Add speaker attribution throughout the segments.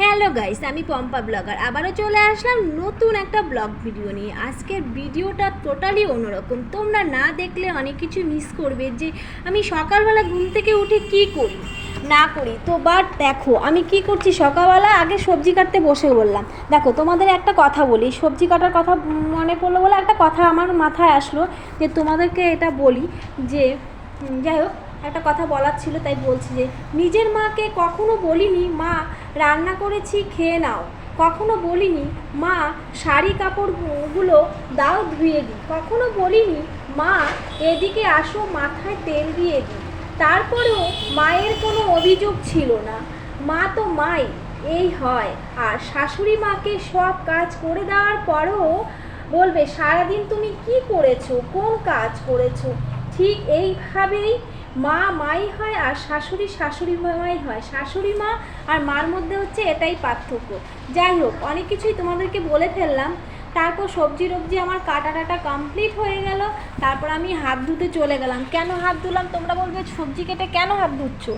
Speaker 1: Hello guys আমি Pampa blogger. আবারও চলে আসলাম নতুন একটা ব্লগ ভিডিও নিয়ে। আজকের ভিডিওটা টোটালি অন্যরকম। তোমরা না দেখলে অনেক কিছু মিস করবে যে আমি সকালবেলা ঘুম থেকে উঠে কি করি, না করি। তো বাট দেখো, আমি কি করছি? সকালবেলা আগে সবজি কাটতে বসে বললাম দেখো, তোমাদের একটা কথা বলি। সবজি কাটার কথা মনে পড়ল বলে একটা কথা আমার মাথায় আসলো যে তোমাদেরকে এটা বলি যে যাই হোক একটা কথা বলার ছিল, তাই বলছি যে, নিজের মাকে কখনো বলিনি, মা, রান্না করেছি, খেয়ে নাও। কখনো বলিনি, মা, শাড়ি কাপড়গুলো দাও, ধুয়ে দিই কখনো বলিনি, মা, এদিকে আসো, মাথায় তেল দিয়ে দিই তারপরেও মায়ের কোনো অভিযোগ ছিল না। মা তো মাই, এই হয়। আর শাশুড়ি মাকে সব কাজ করে দেওয়ার পরেও বলবে, সারাদিন তুমি কি করেছ? কোন কাজ করেছ? ঠিক এইভাবেই মা মাই হয় আর শাশুড়ি শাশুড়ি মাই হয়। শাশুড়ি মা আর মার মধ্যে হচ্ছে এটাই পার্থক্য। যাই হোক, অনেক কিছুই তোমাদেরকে বলে ফেললাম। তারপর সবজি টবজি আমার কাটা টাটা কমপ্লিট হয়ে গেল। তারপর আমি হাত ধুতে চলে গেলাম। কেন হাত ধুলাম? তোমরা বলবে, সবজি কেটে কেন হাত ধুচ্ছ?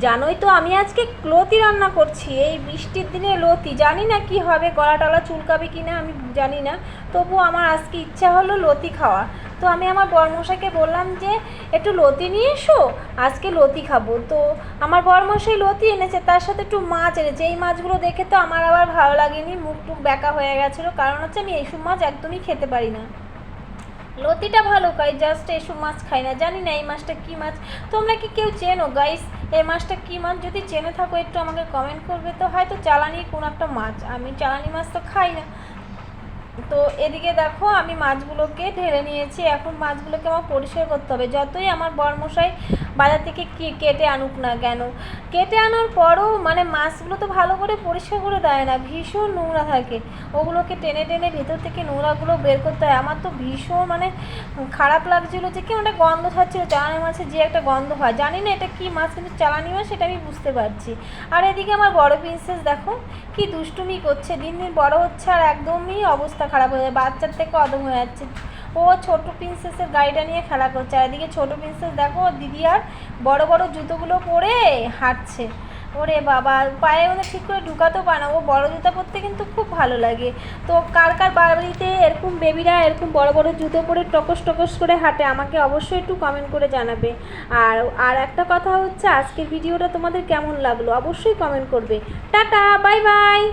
Speaker 1: জানোই তো, আমি আজকে লতি রান্না করছি। এই বৃষ্টির দিনে লতি, জানি না কি হবে, গলা টলা চুলকাবে কি না আমি জানি না। তবু আমার আজকে ইচ্ছা হলো লতি খাওয়া। তো আমি আমার বরমশাইকে বললাম যে, একটু লতি নিয়ে এসো, আজকে লতি খাব। তো আমার বরমশাই লতি এনেছে, তার সাথে একটু মাছ এনেছে। এই মাছগুলো দেখে তো আমার আবার ভালো লাগেনি, মুখ টুক ব্যাকা হয়ে গেছিল। কারণ হচ্ছে আমি এইসব মাছ একদমই খেতে পারি না। লতিটা ভালো খাই, জাস্ট এসব মাছ খাই না। জানি না এই মাছটা কী মাছ। তোমরা কি কেউ চেনো? গাইস, এই মাছটা কী মাছ? যদি চেনে থাকো, একটু আমাকে কমেন্ট করবে। তো হয়তো চালানি কোনো একটা মাছ। আমি চালানি মাছ তো খাই না। তো এদিকে দেখো, আমি মাছগুলোকে ঢেলে নিয়েছি। এখন মাছগুলোকে আমার পরিষ্কার করতে হবে। যতই আমার বরমশাই বাজার থেকে কি কেটে আনুক না কেন, কেটে আনার পরও মানে মাছগুলো তো ভালো করে পরিষ্কার করে দেয় না, ভীষণ নোংরা থাকে। ওগুলোকে টেনে টেনে ভেতর থেকে নোংরাগুলো বের করতে হয়। আমার তো ভীষণ মানে খারাপ লাগছিল যে কেমন একটা গন্ধ ছাড়ছিল চালানি মাছের যে একটা গন্ধ হয়। জানি না এটা কি মাছ, কিন্তু চালানি মাছ, সেটা আমি বুঝতে পারছি। আর এদিকে আমার বড় প্রিন্সেস দেখো, কি দুষ্টুমি করছে। দিন দিন বড় হচ্ছে আর একদমই অবস্থা খারাপ হয়ে যায় বাচ্চার থেকে অদম হয়ে যাচ্ছে। ও ছোট প্রিন্সেসের গাড়িটা নিয়ে খেলা করছে, আর এদিকে ছোট প্রিন্সেস দেখো, দিদি আর বড় বড় জুতোগুলো পরে হাঁটছে। ওরে বাবা পায়ে ওদের ঠিক করে ঢুকাতেও পারে না, ও বড় জুতো পরতে কিন্তু খুব ভালো লাগে। তো কার কার বাড়িতে এরকম বেবিরা এরকম বড় বড় জুতো পরে টকস টকস করে হাঁটে, আমাকে অবশ্যই একটু কমেন্ট করে জানাবে। আর আর একটা কথা হচ্ছে, আজকের ভিডিওটা তোমাদের কেমন লাগল? অবশ্যই কমেন্ট করবে। Tata bye bye